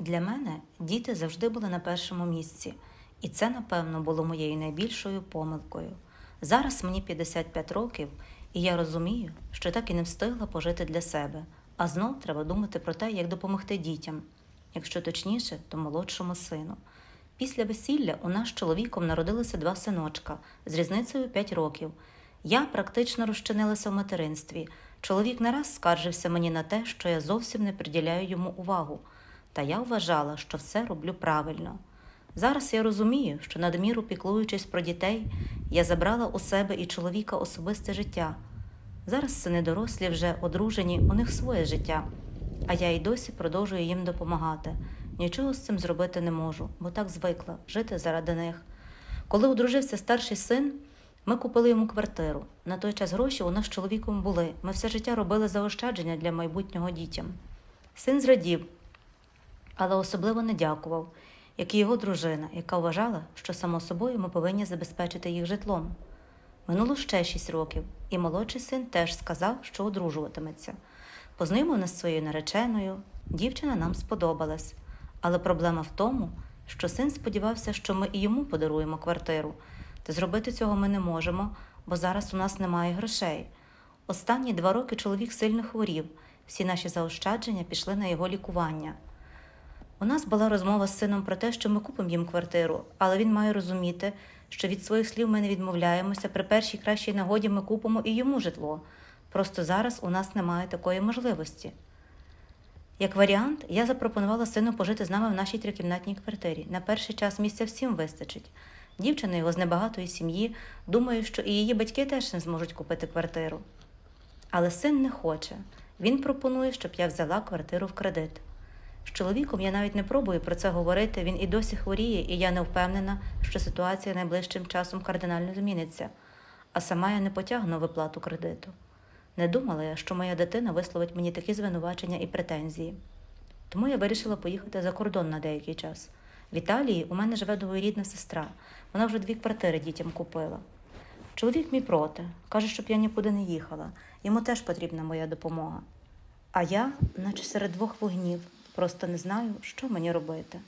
Для мене діти завжди були на першому місці, і це, напевно, було моєю найбільшою помилкою. Зараз мені 55 років, і я розумію, що так і не встигла пожити для себе, а знов треба думати про те, як допомогти дітям, якщо точніше, то молодшому сину. Після весілля у нас з чоловіком народилося два синочка з різницею 5 років. Я практично розчинилася в материнстві. Чоловік не раз скаржився мені на те, що я зовсім не приділяю йому увагу. Та я вважала, що все роблю правильно. Зараз я розумію, що надміру піклуючись про дітей, я забрала у себе і чоловіка особисте життя. Зараз сини дорослі вже одружені, у них своє життя, а я й досі продовжую їм допомагати. Нічого з цим зробити не можу, бо так звикла жити заради них. Коли одружився старший син, ми купили йому квартиру. На той час гроші у нас з чоловіком були. Ми все життя робили заощадження для майбутнього дітям. Син зрадів, але особливо не дякував, як і його дружина, яка вважала, що само собою ми повинні забезпечити їх житлом. Минуло ще шість років, і молодший син теж сказав, що одружуватиметься. Познайомив нас своєю нареченою, дівчина нам сподобалась. Але проблема в тому, що син сподівався, що ми і йому подаруємо квартиру. Та зробити цього ми не можемо, бо зараз у нас немає грошей. Останні два роки чоловік сильно хворів, всі наші заощадження пішли на його лікування. У нас була розмова з сином про те, що ми купимо їм квартиру, але він має розуміти, що від своїх слів ми не відмовляємося. При першій кращій нагоді ми купимо і йому житло. Просто зараз у нас немає такої можливості. Як варіант, я запропонувала сину пожити з нами в нашій трикімнатній квартирі. На перший час місця всім вистачить. Дівчина його з небагатої сім'ї, думаю, що і її батьки теж не зможуть купити квартиру. Але син не хоче. Він пропонує, щоб я взяла квартиру в кредит. З чоловіком я навіть не пробую про це говорити, він і досі хворіє, і я не впевнена, що ситуація найближчим часом кардинально зміниться, а сама я не потягну виплату кредиту. Не думала я, що моя дитина висловить мені такі звинувачення і претензії. Тому я вирішила поїхати за кордон на деякий час. В Італії у мене живе двоюрідна сестра. Вона вже дві квартири дітям купила. Чоловік мій проти, каже, щоб я нікуди не їхала. Йому теж потрібна моя допомога. А я, наче серед двох вогнів, просто не знаю, що мені робити.